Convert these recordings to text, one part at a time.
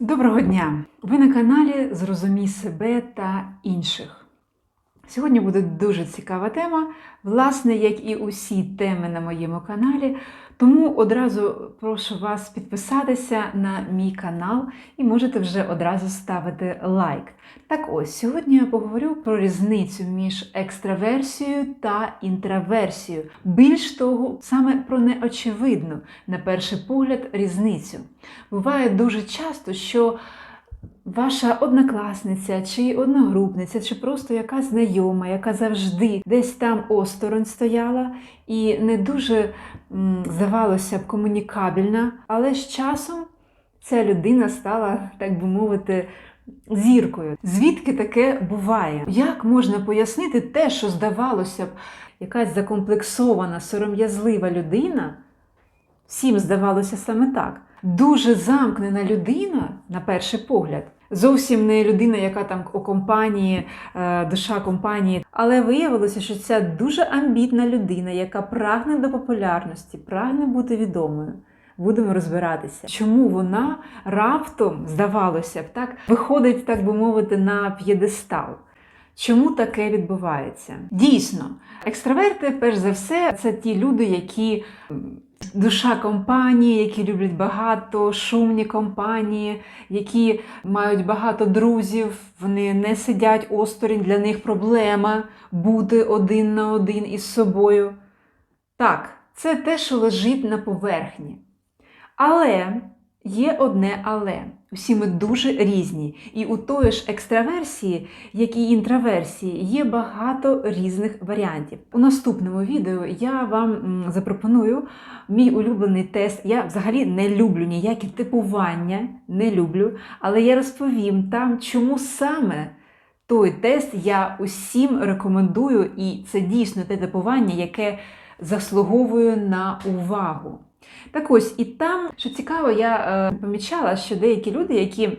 Доброго дня! Ви на каналі Зрозумій себе та інших. Сьогодні буде дуже цікава тема, власне, як і усі теми на моєму каналі. Тому одразу прошу вас підписатися на мій канал і можете вже одразу ставити лайк. Так ось, сьогодні я поговорю про різницю між екстраверсією та інтраверсією. Більш того, саме про неочевидну, на перший погляд, різницю. Буває дуже часто, що ваша однокласниця чи одногрупниця, чи просто якась знайома, яка завжди десь там осторонь стояла і не дуже здавалося б комунікабельна, але з часом ця людина стала, так би мовити, зіркою. Звідки таке буває? Як можна пояснити те, що здавалося б, якась закомплексована, сором'язлива людина? Всім здавалося саме так. Дуже замкнена людина, на перший погляд. Зовсім не людина, яка там у компанії, е, душа компанії. Але виявилося, що ця дуже амбітна людина, яка прагне до популярності, прагне бути відомою. Будемо розбиратися, чому вона раптом, здавалося б, так, виходить, так би мовити, на п'єдестал. Чому таке відбувається? Дійсно, екстраверти, перш за все, це ті люди, які душа компанії, які люблять багато, шумні компанії, які мають багато друзів, вони не сидять осторонь, для них проблема бути один на один із собою. Так, це те, що лежить на поверхні. Але є одне але. Всі ми дуже різні. І у тої ж екстраверсії, як і інтраверсії, є багато різних варіантів. У наступному відео я вам запропоную мій улюблений тест. Я взагалі не люблю ніякі типування, не люблю, але я розповім там, чому саме. Той тест я усім рекомендую, і це дійсно те типування, яке заслуговує на увагу. Так ось, і там, що цікаво, я е, помічала, що деякі люди, які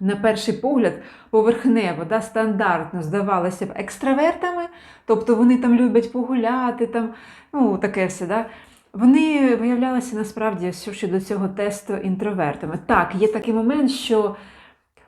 на перший погляд поверхнево, да, стандартно здавалися б екстравертами, тобто вони там люблять погуляти, там, ну таке все, да, вони виявлялися насправді що щодо цього тесту інтровертами. Так, є такий момент, що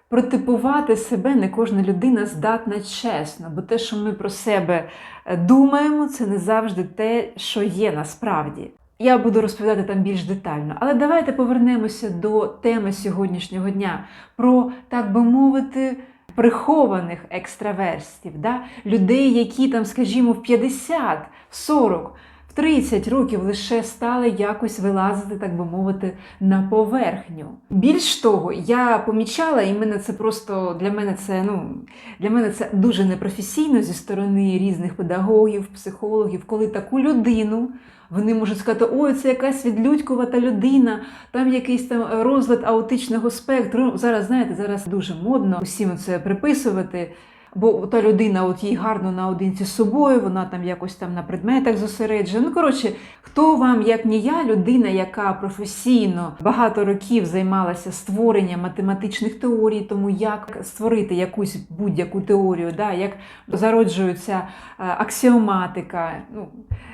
протипувати себе не кожна людина здатна чесно, бо те, що ми про себе е, думаємо, це не завжди те, що є насправді. Я буду розповідати там більш детально. Але давайте повернемося до теми сьогоднішнього дня про, так би мовити, прихованих екстраверсів, да? людей, які там, скажімо, в 50, в 40, в 30 років лише стали якось вилазити, так би мовити, на поверхню. Більш того, я помічала, і мене це просто для мене це ну для мене це дуже непрофесійно зі сторони різних педагогів, психологів, коли таку людину. Вони можуть сказати, ой, це якась відлюдькувата людина, там якийсь там розлад аутичного спектру. Зараз, знаєте, зараз дуже модно усім це приписувати. Бо та людина от їй гарно наодинці з собою, вона там якось там на предметах зосереджена. Ну, коротше, хто вам, як не я, людина, яка професійно багато років займалася створенням математичних теорій, тому як створити якусь будь-яку теорію, да, як зароджується е, аксіоматика. Ну,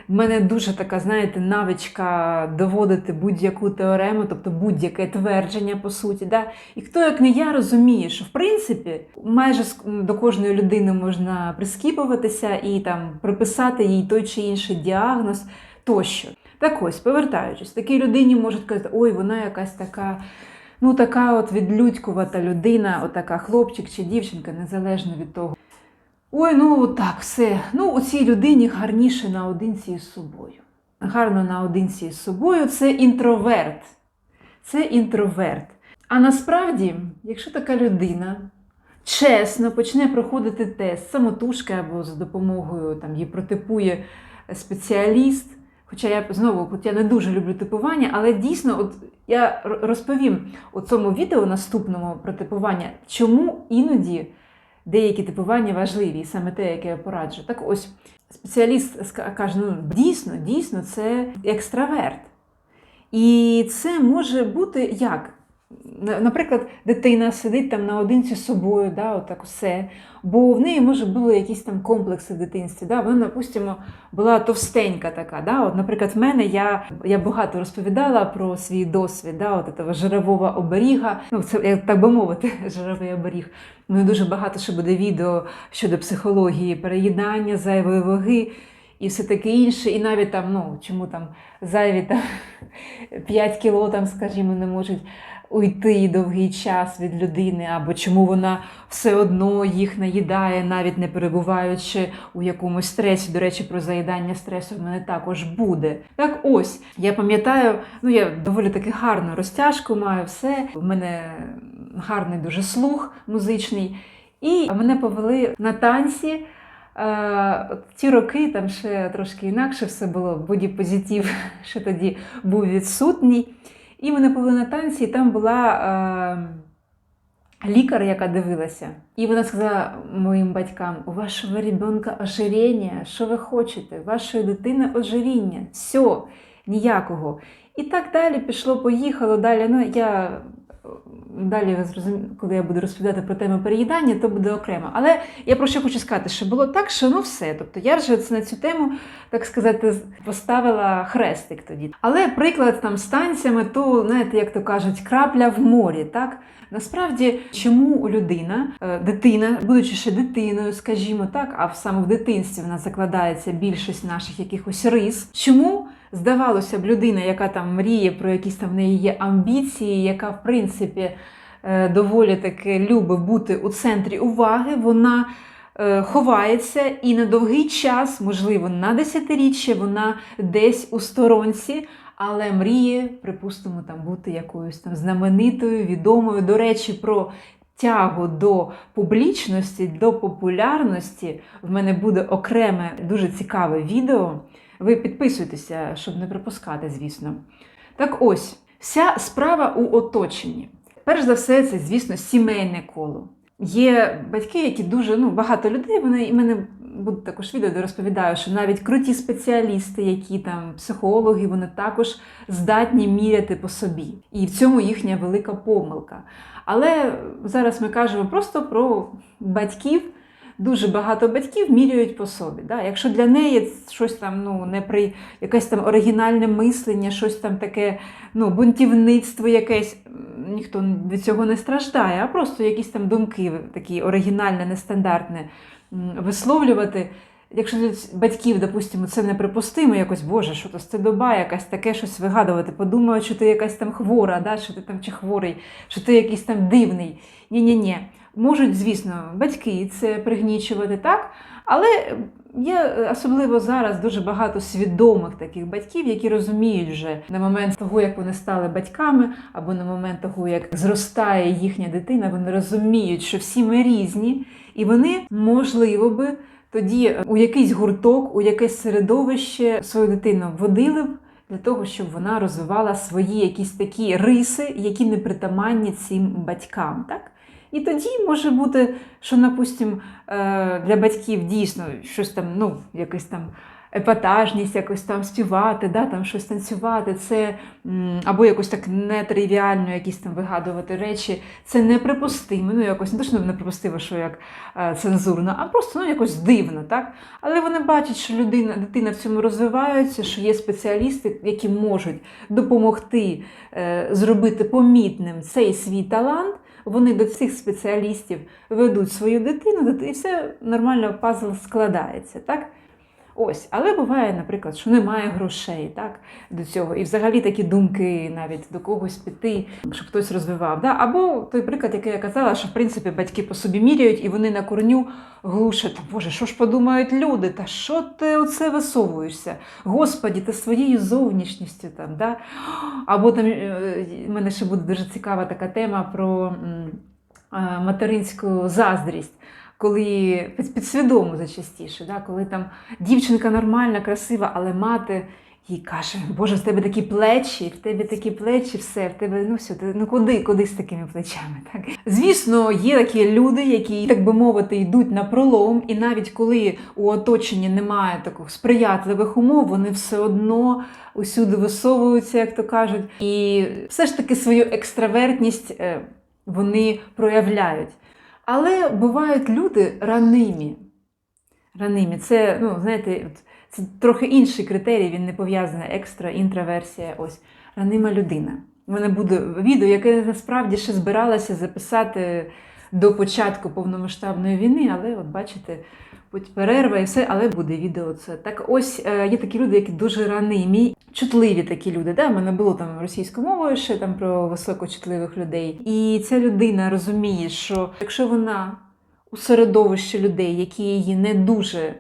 в мене дуже така, знаєте, навичка доводити будь-яку теорему, тобто будь-яке твердження, по суті. Да? І хто, як не я, розуміє, що в принципі майже до кожної людини можна прискіпуватися і там приписати їй той чи інший діагноз тощо. Так ось, повертаючись, такій людині можуть казати, ой, вона якась така. Ну, така от відлюдькувата людина, отака хлопчик чи дівчинка, незалежно від того. Ой, ну так, все. Ну, у цій людині гарніше наодинці із собою. Гарно наодинці із собою це інтроверт. Це інтроверт. А насправді, якщо така людина чесно почне проходити тест самотужки або за допомогою там, її протипує спеціаліст. Хоча я знову, от я не дуже люблю типування, але дійсно, от я розповім у цьому відео наступному про типування, чому іноді деякі типування важливі, саме те, яке я пораджу. Так ось спеціаліст каже: ну дійсно, дійсно, це екстраверт. І це може бути як? На- наприклад, дитина сидить там наодинці з собою, да, отак усе, бо в неї, може, були якісь там комплекси в дитинстві. Да? Вона, допустимо, була товстенька така. Да? От, наприклад, в мене я, я багато розповідала про свій досвід, да? от этого жирового оберіга. Ну, це, так би мовити, жировий оберіг. Ну, дуже багато ще буде відео щодо психології, переїдання, зайвої ваги і все таке інше. І навіть там, ну, чому там зайві там 5 кіло, там, скажімо, не можуть уйти довгий час від людини, або чому вона все одно їх наїдає, навіть не перебуваючи у якомусь стресі. До речі, про заїдання стресу в мене також буде. Так ось, я пам'ятаю, ну я доволі таки гарну розтяжку маю, все. В мене гарний дуже слух музичний. І мене повели на танці. Ті роки там ще трошки інакше все було, бодіпозитив ще тоді був відсутній. І мене повели на танці, і там була е, лікар, яка дивилася. І вона сказала моїм батькам: у вашого ребенка ожиріння, що ви хочете? Вашої дитини ожиріння. Все, ніякого. І так далі пішло, поїхало далі. Ну, я далі коли я буду розповідати про тему переїдання, то буде окремо. Але я про що хочу сказати, що було так, що ну все. Тобто я вже на цю тему, так сказати, поставила хрестик тоді. Але приклад там з танцями, то знаєте, як то кажуть, крапля в морі. так? Насправді, чому людина, е, дитина, будучи ще дитиною, скажімо так, а саме в дитинстві вона закладається більшість наших якихось рис. Чому здавалося б, людина, яка там мріє про якісь там в неї є амбіції, яка в принципі е, доволі таки любить бути у центрі уваги, вона е, ховається і на довгий час, можливо, на десятиріччя, вона десь у сторонці. Але мріє, припустимо, там бути якоюсь там знаменитою, відомою. До речі, про тягу до публічності, до популярності в мене буде окреме дуже цікаве відео. Ви підписуйтеся, щоб не пропускати, звісно. Так ось, вся справа у оточенні. Перш за все, це, звісно, сімейне коло. Є батьки, які дуже ну, багато людей. Вони і мене буде також відео, де розповідаю, що навіть круті спеціалісти, які там психологи, вони також здатні міряти по собі. І в цьому їхня велика помилка. Але зараз ми кажемо просто про батьків. Дуже багато батьків міряють по собі. Да? Якщо для неї щось там ну, не при якесь там оригінальне мислення, щось там таке ну, бунтівництво якесь, ніхто від цього не страждає, а просто якісь там думки такі оригінальне, нестандартне висловлювати. Якщо для батьків, допустимо, це неприпустимо, якось Боже, що то стидоба, якась таке щось вигадувати, подумають, що ти якась там хвора, да? що ти там чи хворий, що ти якийсь там дивний. Ні-ні-ні. Можуть, звісно, батьки це пригнічувати, так? Але є особливо зараз дуже багато свідомих таких батьків, які розуміють вже на момент того, як вони стали батьками, або на момент того, як зростає їхня дитина, вони розуміють, що всі ми різні, і вони, можливо би, тоді у якийсь гурток, у якесь середовище свою дитину водили б для того, щоб вона розвивала свої якісь такі риси, які не притаманні цим батькам. так? І тоді може бути, що, допустим, для батьків дійсно щось там, ну, якась там епатажність, якось там співати, да, там щось танцювати, це або якось так нетривіально, якісь там вигадувати речі. Це неприпустимо. Ну, якось не то, що неприпустимо, що як е, цензурно, а просто ну, якось дивно. так? Але вони бачать, що людина, дитина в цьому розвивається, що є спеціалісти, які можуть допомогти е, зробити помітним цей свій талант. Вони до цих спеціалістів ведуть свою дитину, і все нормально пазл складається. так? Ось, але буває, наприклад, що немає грошей так, до цього. І взагалі такі думки навіть до когось піти, щоб хтось розвивав. Да? Або той приклад, який я казала, що в принципі батьки по собі міряють і вони на корню глушать. Боже, що ж подумають люди? Та що ти оце висовуєшся? Господі, ти своєю зовнішністю там. Да? Або там в мене ще буде дуже цікава така тема про материнську заздрість коли підсвідомо зачастіше, да, коли там дівчинка нормальна, красива, але мати їй каже, Боже, в тебе такі плечі, в тебе такі плечі, все, в тебе, ну все, ти, ну куди, куди з такими плечами? Так? Звісно, є такі люди, які, так би мовити, йдуть на пролом, і навіть коли у оточенні немає таких сприятливих умов, вони все одно усюди висовуються, як то кажуть, і все ж таки свою екстравертність е, вони проявляють. Але бувають люди ранимі. Ранимі. Це, ну, знаєте, це трохи інший критерій, він не пов'язаний екстра, інтроверсія. Ось ранима людина. У мене буде відео, яке насправді ще збиралася записати до початку повномасштабної війни, але от бачите, будь перерва і все, але буде відео це. Так ось е, є такі люди, які дуже ранимі, чутливі такі люди. Да? У мене було там російською мовою ще там про високочутливих людей. І ця людина розуміє, що якщо вона у середовищі людей, які її не дуже.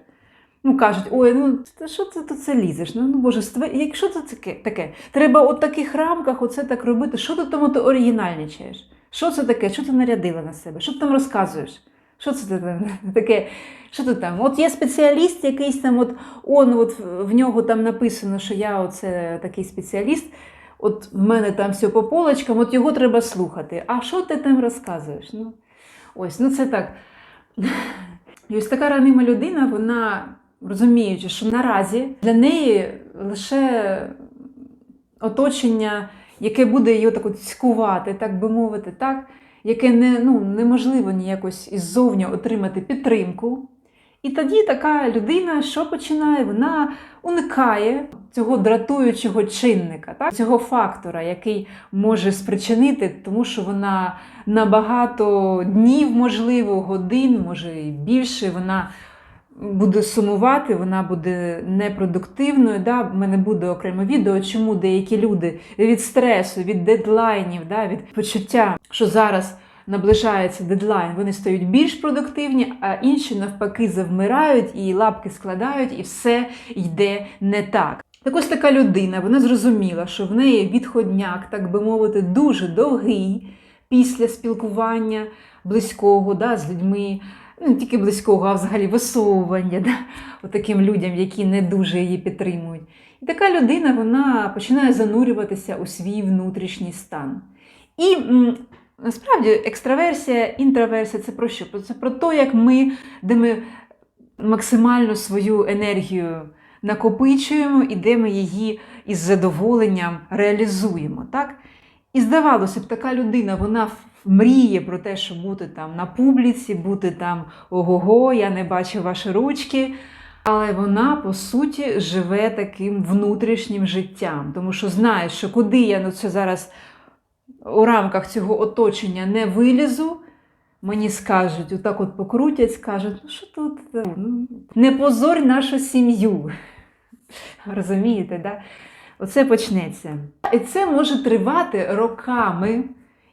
Ну, кажуть, ой, ну що ти тут це лізеш? Ну, ну боже, якщо це таке, таке, треба у таких рамках оце так робити. Що ти тому ти оригінальничаєш? Що це таке? Що ти нарядила на себе? Що ти там розказуєш? Що це таке? Що ти там? От є спеціаліст якийсь там, от он, от в нього там написано, що я оце такий спеціаліст. От в мене там все по полочкам, от його треба слухати. А що ти там розказуєш? Ну, ось, ну це так. І ось така ранима людина, вона розуміючи, що наразі для неї лише оточення, яке буде її так от цькувати, так би мовити, так, яке не, ну, неможливо ніякось іззовні отримати підтримку. І тоді така людина, що починає, вона уникає цього дратуючого чинника, так? цього фактора, який може спричинити, тому що вона на багато днів, можливо, годин, може і більше, вона буде сумувати, вона буде непродуктивною. Да? У мене буде окреме відео, чому деякі люди від стресу, від дедлайнів, да? від почуття, що зараз наближається дедлайн, вони стають більш продуктивні, а інші навпаки завмирають і лапки складають, і все йде не так. Так ось така людина, вона зрозуміла, що в неї відходняк, так би мовити, дуже довгий після спілкування близького да, з людьми, ну, не тільки близького, а взагалі висовування да, таким людям, які не дуже її підтримують. І така людина вона починає занурюватися у свій внутрішній стан. І насправді екстраверсія, інтроверсія це про що? Це про те, як ми, де ми максимально свою енергію накопичуємо і де ми її із задоволенням реалізуємо. Так? І здавалося б, така людина, вона мріє про те, щоб бути там на публіці, бути там ого-го, я не бачу ваші ручки. Але вона, по суті, живе таким внутрішнім життям, тому що знає, що куди я ну, це зараз у рамках цього оточення не вилізу, мені скажуть, отак от покрутять, скажуть, ну що тут, ну, не позорь нашу сім'ю. Розумієте, да? Оце почнеться. І це може тривати роками,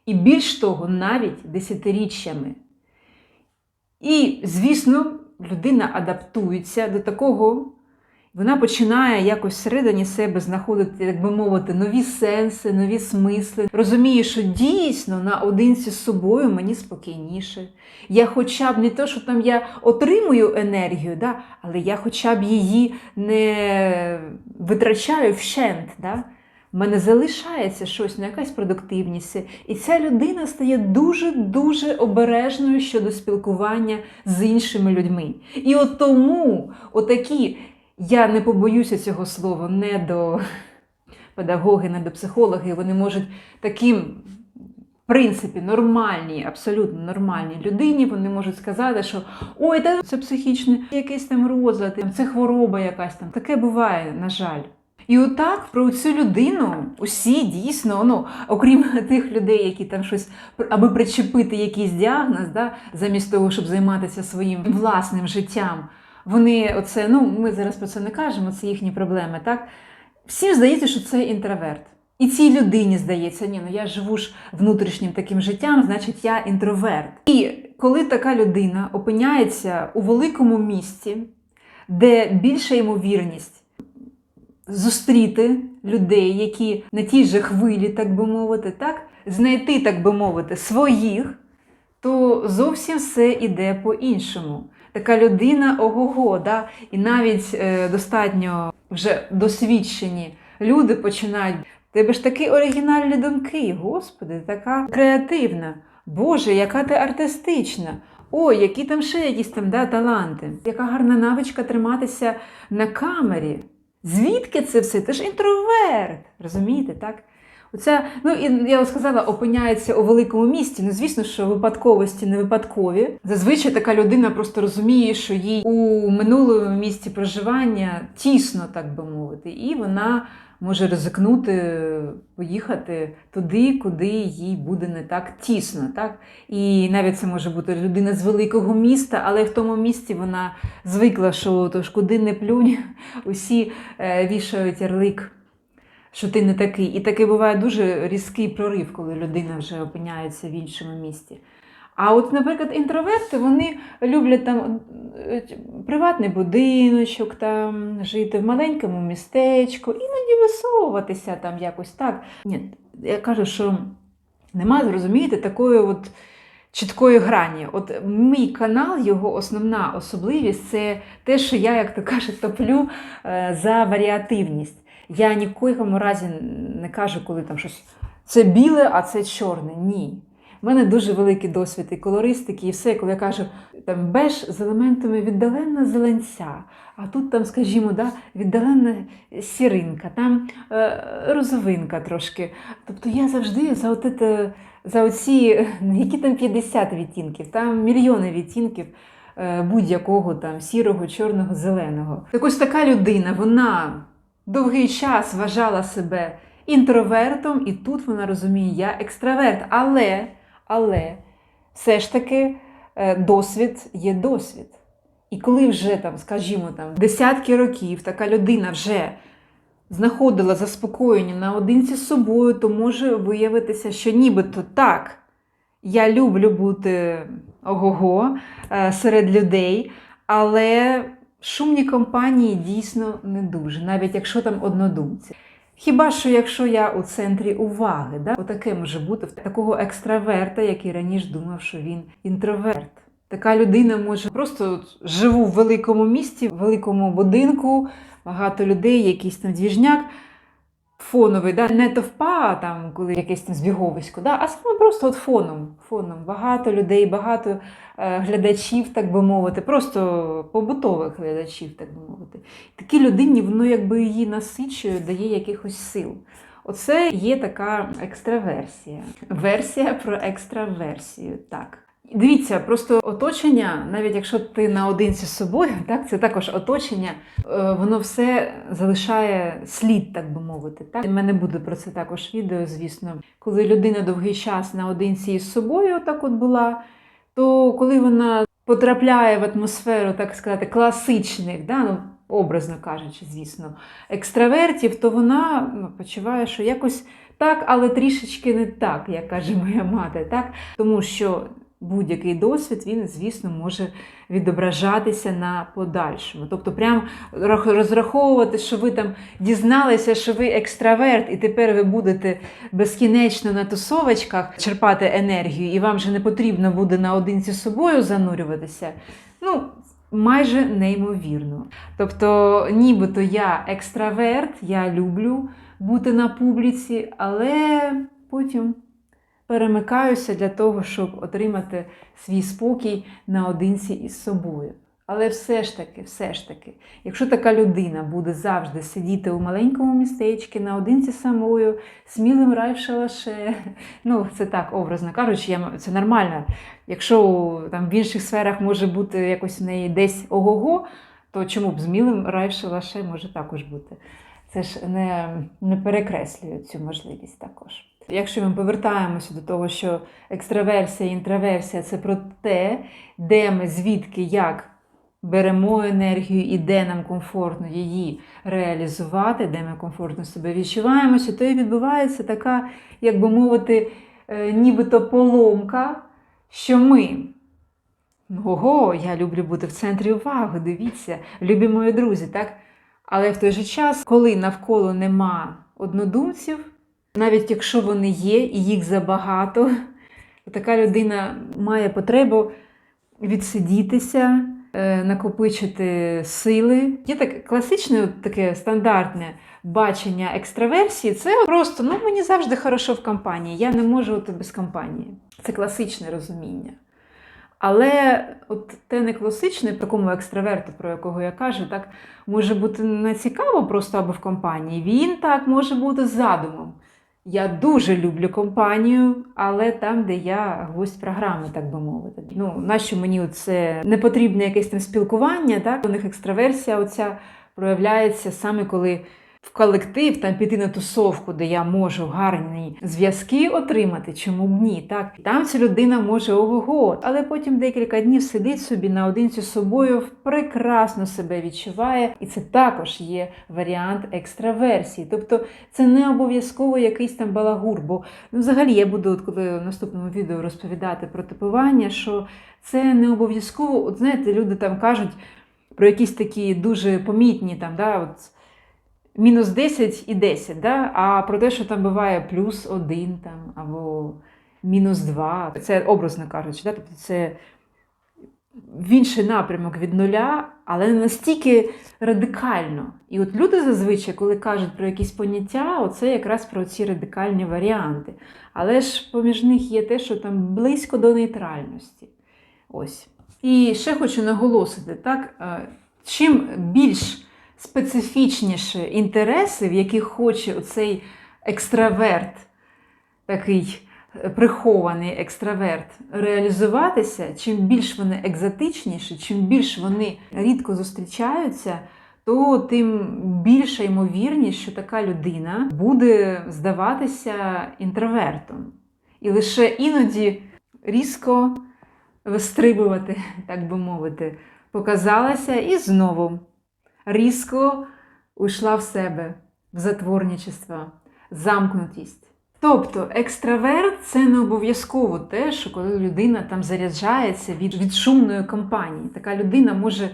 і більш того, навіть десятиріччями. І, звісно, людина адаптується до такого, вона починає якось всередині себе знаходити, як би мовити, нові сенси, нові смисли. Розуміє, що дійсно наодинці з собою мені спокійніше. Я хоча б не те, що там я отримую енергію, да, але я хоча б її не витрачаю вщент. Да. В мене залишається щось, ну, якась продуктивність. І ця людина стає дуже-дуже обережною щодо спілкування з іншими людьми. І от тому отакі, я не побоюся цього слова, не до педагоги, не до психологи, вони можуть таким, в принципі, нормальній, абсолютно нормальній людині, вони можуть сказати, що ой, це психічний якийсь там розлад, це хвороба якась там. Таке буває, на жаль. І отак про цю людину усі дійсно, ну, окрім тих людей, які там щось, аби причепити якийсь діагноз, да, замість того, щоб займатися своїм власним життям, вони оце, ну, ми зараз про це не кажемо, це їхні проблеми, так? Всім здається, що це інтроверт. І цій людині здається, ні, ну я живу ж внутрішнім таким життям, значить я інтроверт. І коли така людина опиняється у великому місті, де більша ймовірність зустріти людей, які на тій же хвилі, так би мовити, так, знайти, так би мовити, своїх, то зовсім все іде по-іншому. така людина ого-го. Да? І навіть е, достатньо вже досвідчені люди починають. Тебе ж такі оригінальні думки, господи, така креативна. Боже, яка ти артистична. Ой, які там ще якісь там да, таланти. Яка гарна навичка триматися на камері. Звідки це все? Ти ж інтроверт. Розумієте, так? Оця, ну і я сказала, опиняється у великому місті. Ну, звісно, що випадковості не випадкові. Зазвичай така людина просто розуміє, що їй у минулому місці проживання тісно, так би мовити, і вона може ризикнути поїхати туди, куди їй буде не так тісно. Так? І навіть це може бути людина з великого міста, але в тому місті вона звикла, що тож куди не плюнь, усі е, вішають ярлик що ти не такий. І таке буває дуже різкий прорив, коли людина вже опиняється в іншому місті. А от, наприклад, інтроверти вони люблять там е, приватний будиночок, там, жити в маленькому містечку, іноді висовуватися там якось так. Ні, я кажу, що нема, зрозумієте, такої от чіткої грані. От мій канал, його основна особливість це те, що я, як то кажуть, топлю е, за варіативність. Я ні в коєму разі не кажу, коли там щось це біле, а це чорне. Ні. У мене дуже великий досвід і колористики, і все, коли я кажу, там беж з елементами віддалена зеленця, а тут, там, скажімо, да, віддалена сіринка, там е, розовинка трошки. Тобто я завжди за от це, за оці, які там 50 відтінків, там мільйони відтінків е, будь-якого там сірого, чорного, зеленого. Так ось така людина, вона довгий час вважала себе інтровертом, і тут вона розуміє, я екстраверт. Але, але все ж таки е, досвід є досвід. І коли вже, там, скажімо, там, десятки років така людина вже знаходила заспокоєння наодинці з собою, то може виявитися, що нібито так, я люблю бути ого-го е, серед людей, але шумні компанії дійсно не дуже, навіть якщо там однодумці. Хіба що якщо я у центрі уваги, да? отаке може бути в такого екстраверта, який раніше думав, що він інтроверт. Така людина може просто живу в великому місті, в великому будинку, багато людей, якийсь там двіжняк фоновий, да? не товпа, там, коли якесь там збіговисько, да? а саме просто от фоном. фоном. Багато людей, багато е, глядачів, так би мовити, просто побутових глядачів, так би мовити. Такій людині воно якби її насичує, дає якихось сил. Оце є така екстраверсія. Версія про екстраверсію. Так. Дивіться, просто оточення, навіть якщо ти наодинці з собою, так це також оточення, е, воно все залишає слід, так би мовити. Так? У мене буде про це також відео, звісно. Коли людина довгий час наодинці із собою, так от була, то коли вона потрапляє в атмосферу, так сказати, класичних, да, ну, образно кажучи, звісно, екстравертів, то вона ну, почуває, що якось так, але трішечки не так, як каже моя мати, так? тому що будь-який досвід, він, звісно, може відображатися на подальшому. Тобто, прям розраховувати, що ви там дізналися, що ви екстраверт, і тепер ви будете безкінечно на тусовочках черпати енергію, і вам вже не потрібно буде наодинці з собою занурюватися. Ну, майже неймовірно. Тобто, нібито я екстраверт, я люблю бути на публіці, але потім перемикаюся для того, щоб отримати свій спокій наодинці із собою. Але все ж таки, все ж таки, якщо така людина буде завжди сидіти у маленькому містечку, наодинці самою, смілим рай в шалаше, ну це так образно кажучи, я, це нормально. Якщо там в інших сферах може бути якось в неї десь ого-го, то чому б змілим рай в шалаше може також бути? Це ж не, не перекреслює цю можливість також. Якщо ми повертаємося до того, що екстраверсія і інтроверсія це про те, де ми звідки як беремо енергію і де нам комфортно її реалізувати, де ми комфортно себе відчуваємося, то і відбувається така, як би мовити, е, нібито поломка, що ми. Ого, я люблю бути в центрі уваги, дивіться, любі мої друзі, так? Але в той же час, коли навколо нема однодумців, навіть якщо вони є і їх забагато, то така людина має потребу відсидітися, е, накопичити сили. Є таке класичне, таке стандартне бачення екстраверсії. Це просто ну мені завжди хорошо в компанії. Я не можу без компанії. Це класичне розуміння. Але от те не класичне, такому екстраверту, про якого я кажу, так може бути не цікаво просто або в компанії. Він так може бути задумом. Я дуже люблю компанію, але там, де я гвоздь програми, так би мовити. Ну, нащо мені це не потрібне якесь там спілкування, так? У них екстраверсія оця проявляється саме коли в колектив там піти на тусовку, де я можу гарні зв'язки отримати, чому б ні? Так там ця людина може ого-го, але потім декілька днів сидить собі наодинці з собою, прекрасно себе відчуває, і це також є варіант екстраверсії. Тобто це не обов'язково якийсь там балагур. Бо ну, взагалі я буду, коли в наступному відео розповідати про типування, що це не обов'язково, от знаєте, люди там кажуть про якісь такі дуже помітні там, да, от мінус 10 і 10, да? а про те, що там буває плюс 1 там, або мінус 2, це образно кажучи, да? тобто це в інший напрямок від нуля, але не настільки радикально. І от люди зазвичай, коли кажуть про якісь поняття, оце якраз про ці радикальні варіанти. Але ж поміж них є те, що там близько до нейтральності. Ось. І ще хочу наголосити, так, е, чим більш специфічніші інтереси, в яких хоче оцей екстраверт, такий е, прихований екстраверт, реалізуватися, чим більш вони екзотичніші, чим більш вони рідко зустрічаються, то тим більша ймовірність, що така людина буде здаватися інтровертом. І лише іноді різко вистрибувати, так би мовити, показалася і знову різко уйшла в себе, в затворничество, замкнутість. Тобто екстраверт це не обов'язково те, що коли людина там заряджається від, від шумної компанії. Така людина може,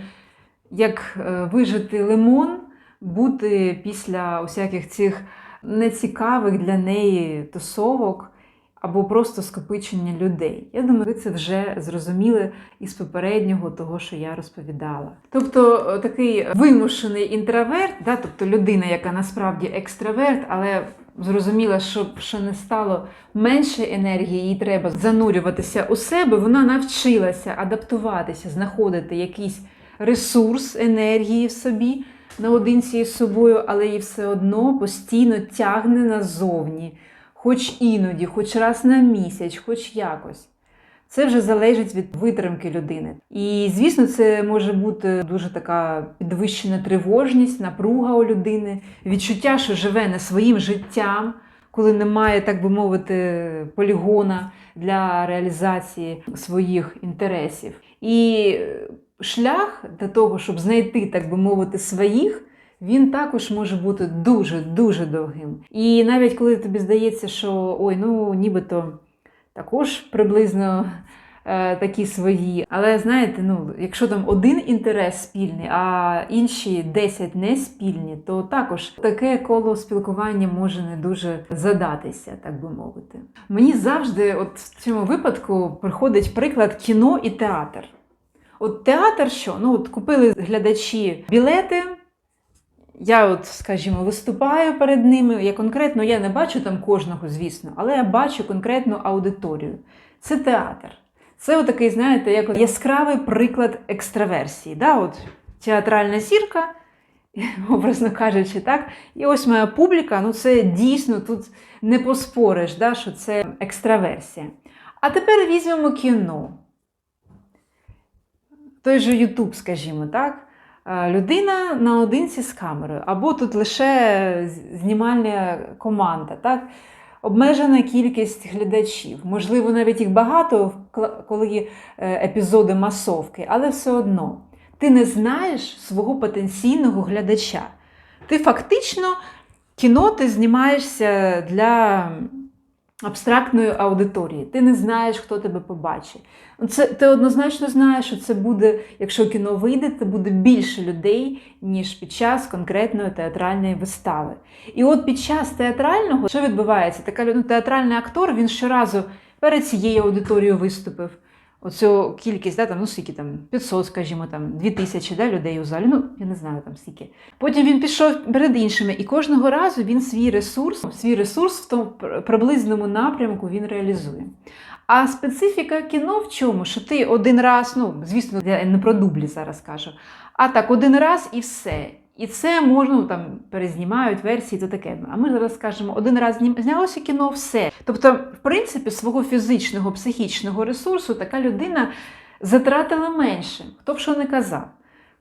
як е, вижити лимон, бути після усяких цих нецікавих для неї тусовок або просто скопичення людей. Я думаю, ви це вже зрозуміли із попереднього того, що я розповідала. Тобто е, такий вимушений інтроверт, да, тобто людина, яка насправді екстраверт, але зрозуміла, щоб що не стало менше енергії, їй треба занурюватися у себе, вона навчилася адаптуватися, знаходити якийсь ресурс енергії в собі наодинці з собою, але її все одно постійно тягне назовні хоч іноді, хоч раз на місяць, хоч якось. Це вже залежить від витримки людини. І, звісно, це може бути дуже така підвищена тривожність, напруга у людини, відчуття, що живе не своїм життям, коли немає, так би мовити, полігона для реалізації своїх інтересів. І шлях для того, щоб знайти, так би мовити, своїх він також може бути дуже-дуже довгим. І навіть коли тобі здається, що ой, ну нібито також приблизно е, такі свої. Але знаєте, ну, якщо там один інтерес спільний, а інші 10 не спільні, то також таке коло спілкування може не дуже задатися, так би мовити. Мені завжди, от в цьому випадку, приходить приклад кіно і театр. От театр що? Ну, от купили глядачі білети. Я, от, скажімо, виступаю перед ними. Я конкретно я не бачу там кожного, звісно, але я бачу конкретну аудиторію. Це театр. Це такий, знаєте, як яскравий приклад екстраверсії. Да? От Театральна зірка, образно кажучи, так. І ось моя публіка, ну це дійсно тут не поспориш, да, що це екстраверсія. А тепер візьмемо кіно. Той же Ютуб, скажімо так. Е, людина наодинці з камерою, або тут лише знімальна команда, так? обмежена кількість глядачів. Можливо, навіть їх багато, коли є е, епізоди масовки, але все одно ти не знаєш свого потенційного глядача. Ти фактично кіно ти знімаєшся для абстрактної аудиторії. Ти не знаєш, хто тебе побачить. Це Ти однозначно знаєш, що це буде, якщо кіно вийде, це буде більше людей, ніж під час конкретної театральної вистави. І от під час театрального, що відбувається? Така ну, театральний актор він щоразу перед цією аудиторією виступив. Оцю кількість, да, там, ну скільки там, 500, скажімо, там, 2000 да, людей у залі, ну я не знаю там скільки. Потім він пішов перед іншими, і кожного разу він свій ресурс, свій ресурс в тому пр- приблизному напрямку він реалізує. А специфіка кіно в чому? Що ти один раз, ну звісно, я не про дублі зараз кажу, а так один раз і все. І це можна ну, там перезнімають версії, то таке. А ми зараз скажемо, один раз знялося кіно, все. Тобто, в принципі, свого фізичного, психічного ресурсу така людина затратила менше. Хто б що не казав.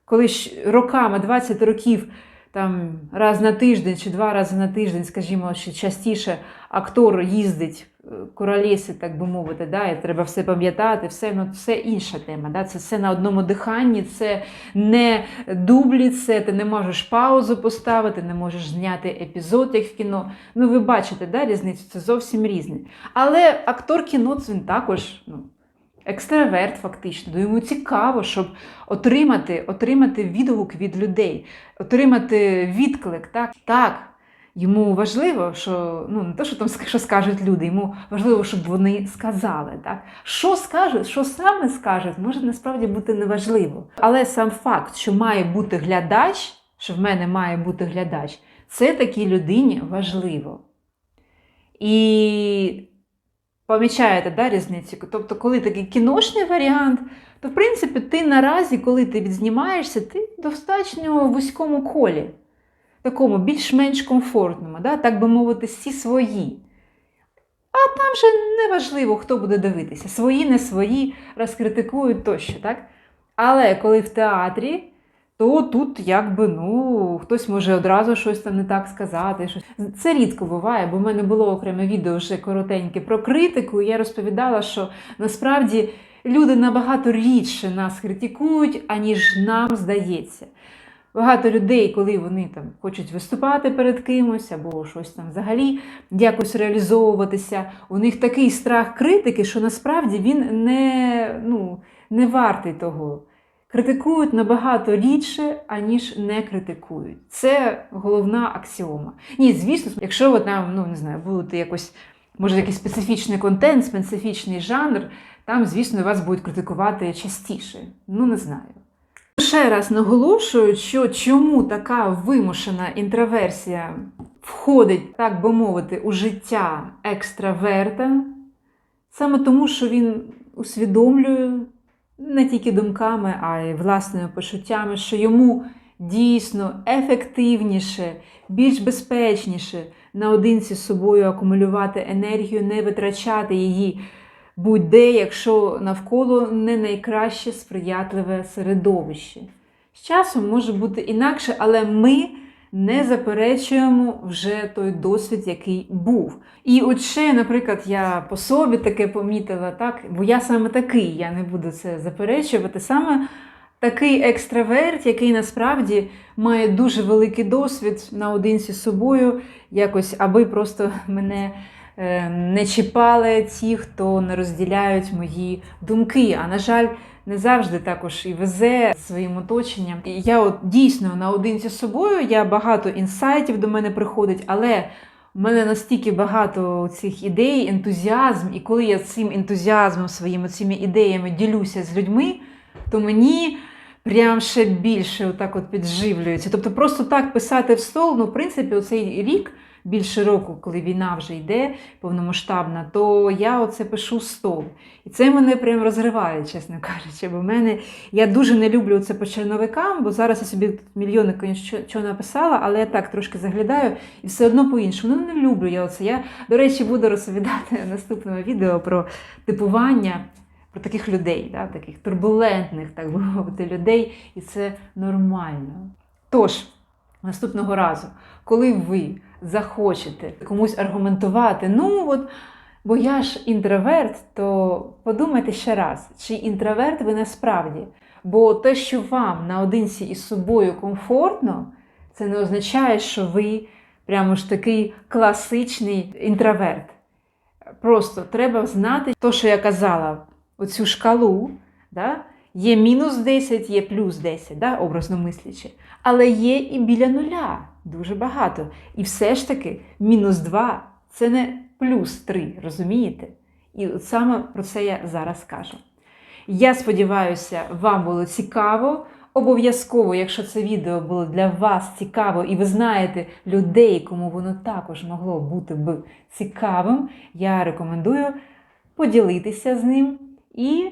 Коли ж роками, 20 років, там раз на тиждень чи два рази на тиждень, скажімо, ще частіше актор їздить е, королеси, так би мовити, да, і треба все пам'ятати, все, ну, це інша тема. Да, це все на одному диханні, це не дублі, це ти не можеш паузу поставити, не можеш зняти епізод, як в кіно. Ну, ви бачите, да, різницю, це зовсім різне. Але актор кіно він також ну, екстраверт, фактично. Йому цікаво, щоб отримати, отримати відгук від людей, отримати відклик. Так, так. Йому важливо, що ну не те, що там що скажуть люди, йому важливо, щоб вони сказали. Так? Що скажуть, що саме скажуть, може насправді бути неважливо. Але сам факт, що має бути глядач, що в мене має бути глядач, це такій людині важливо. І помічаєте да, різницю? Тобто, коли такий кіношний варіант, то в принципі ти наразі, коли ти відзнімаєшся, ти в достатньо вузькому колі, такому більш-менш комфортному, да? так би мовити, всі свої. А там же не важливо, хто буде дивитися. Свої, не свої, розкритикують тощо, так? Але коли в театрі, то тут якби ну, хтось може одразу щось там не так сказати. Щось. Це рідко буває, бо в мене було окреме відео вже коротеньке про критику, і я розповідала, що насправді люди набагато рідше нас критикують, аніж нам здається. Багато людей, коли вони там хочуть виступати перед кимось або щось там взагалі якось реалізовуватися, у них такий страх критики, що насправді він не, ну, не вартий того. Критикують набагато рідше, аніж не критикують. Це головна аксіома. Ні, звісно, якщо ви там, ну не знаю, будете якось, може, якийсь специфічний контент, специфічний жанр, там, звісно, вас будуть критикувати частіше. Ну, не знаю. Ще раз наголошую, що чому така вимушена інтроверсія входить, так би мовити, у життя екстраверта, саме тому, що він усвідомлює не тільки думками, а й власними почуттями, що йому дійсно ефективніше, більш безпечніше наодинці з собою акумулювати енергію, не витрачати її будь-де, якщо навколо не найкраще сприятливе середовище. З часом може бути інакше, але ми не заперечуємо вже той досвід, який був. І от ще, наприклад, я по собі таке помітила, так, бо я саме такий, я не буду це заперечувати. Саме такий екстраверт, який насправді має дуже великий досвід наодинці з собою, якось, аби просто мене не чіпали ті, хто не розділяють мої думки. А на жаль, не завжди також і везе своїм оточенням. Я от дійсно наодинці з собою, я багато інсайтів до мене приходить, але у мене настільки багато цих ідей, ентузіазм, і коли я цим ентузіазмом, своїми цими ідеями ділюся з людьми, то мені прям ще більше отак от підживлюється. Тобто просто так писати в стол, ну, в принципі, оцей рік, більше року, коли війна вже йде повномасштабна, то я оце пишу стол. І це мене прям розриває, чесно кажучи. Бо мене я дуже не люблю це по черновикам, бо зараз я собі тут мільйони чого написала, але я так трошки заглядаю і все одно по-іншому. Ну, не люблю я оце. Я, до речі, буду розповідати в наступному відео про типування. Про таких людей, да, таких турбулентних, так би мовити, людей, і це нормально. Тож, наступного разу, коли ви захочете комусь аргументувати, ну от, бо я ж інтроверт, то подумайте ще раз, чи інтроверт ви насправді. Бо те, що вам наодинці із собою комфортно, це не означає, що ви прямо ж такий класичний інтроверт. Просто треба знати те, що я казала, оцю шкалу. Да? Є мінус 10, є плюс 10, да, образно мислячи. Але є і біля нуля дуже багато. І все ж таки мінус 2 це не плюс 3, розумієте? І от саме про це я зараз кажу. Я сподіваюся, вам було цікаво. Обов'язково, якщо це відео було для вас цікаво, і ви знаєте людей, кому воно також могло бути б цікавим, я рекомендую поділитися з ним і.